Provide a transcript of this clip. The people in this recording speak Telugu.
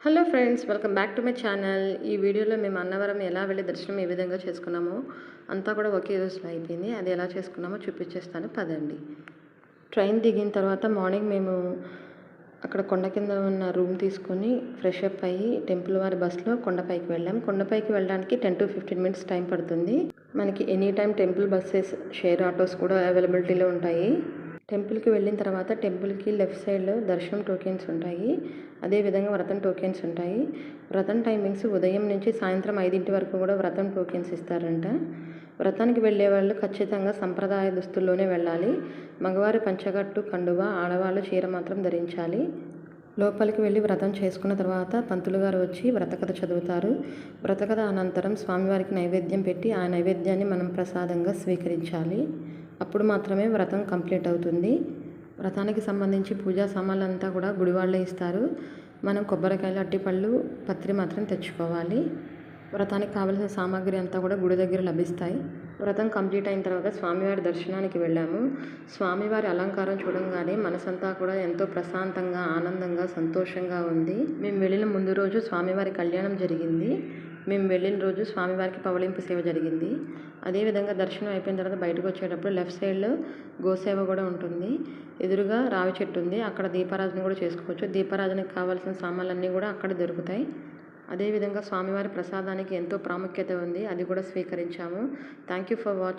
Hello friends welcome back to my channel ఈ వీడియోలో మేము అన్నవరం ఎలా వెళ్ళి దర్శనం ఏ విధంగా చేసుకున్నామో అంతా కూడా ఒకే రోజులో అయిపోయింది. అది ఎలా చేసుకున్నామో చూపించేస్తాను. పదండి. ట్రైన్ దిగిన తర్వాత మార్నింగ్ మేము అక్కడ కొండ కింద ఉన్న రూమ్ తీసుకొని ఫ్రెష్ అప్ అయ్యి టెంపుల్ వారి బస్సులో కొండపైకి వెళ్ళాం. కొండపైకి వెళ్ళడానికి ten to fifteen minutes time పడుతుంది. మనకి any time temple buses share autos కూడా అవైలబిలిటీలో ఉంటాయి. టెంపుల్కి వెళ్ళిన తర్వాత టెంపుల్కి లెఫ్ట్ సైడ్లో దర్శనం టోకెన్స్ ఉంటాయి. అదేవిధంగా వ్రతం టోకెన్స్ ఉంటాయి. వ్రతం టైమింగ్స్ ఉదయం నుంచి సాయంత్రం ఐదింటి వరకు కూడా వ్రతం టోకెన్స్ ఇస్తారంట. వ్రతానికి వెళ్ళే వాళ్ళు ఖచ్చితంగా సంప్రదాయ దుస్తుల్లోనే వెళ్ళాలి. మగవారు పంచగట్టు కండువ ఆడవాళ్ళు చీర మాత్రం ధరించాలి. లోపలికి వెళ్ళి వ్రతం చేసుకున్న తర్వాత పంతులు గారు వచ్చి వ్రతకథ చదువుతారు. వ్రతకథ అనంతరం స్వామివారికి నైవేద్యం పెట్టి ఆ నైవేద్యాన్ని మనం ప్రసాదంగా స్వీకరించాలి. అప్పుడు మాత్రమే వ్రతం కంప్లీట్ అవుతుంది. వ్రతానికి సంబంధించి పూజా సామాన్లు అంతా కూడా గుడి వాళ్ళే ఇస్తారు. మనం కొబ్బరికాయలు అట్టిపళ్ళు పత్రి మాత్రం తెచ్చుకోవాలి. వ్రతానికి కావలసిన సామాగ్రి అంతా కూడా గుడి దగ్గర లభిస్తాయి. వ్రతం కంప్లీట్ అయిన తర్వాత స్వామివారి దర్శనానికి వెళ్ళాము. స్వామివారి అలంకారం చూడంగానే మనసంతా కూడా ఎంతో ప్రశాంతంగా ఆనందంగా సంతోషంగా ఉంది. మేము వెళ్ళిన ముందు రోజు స్వామివారి కళ్యాణం జరిగింది. మేము వెళ్ళిన రోజు స్వామివారికి పవళింపు సేవ జరిగింది. అదేవిధంగా దర్శనం అయిపోయిన తర్వాత బయటకు వచ్చేటప్పుడు లెఫ్ట్ సైడ్లో గోసేవ కూడా ఉంటుంది. ఎదురుగా రావి చెట్టు ఉంది. అక్కడ దీపారాధన కూడా చేసుకోవచ్చు. దీపారాధనకి కావాల్సిన సామాన్లన్నీ కూడా అక్కడ దొరుకుతాయి. అదేవిధంగా స్వామివారి ప్రసాదానికి ఎంతో ప్రాముఖ్యత ఉంది. అది కూడా స్వీకరించాము. Thank you for watching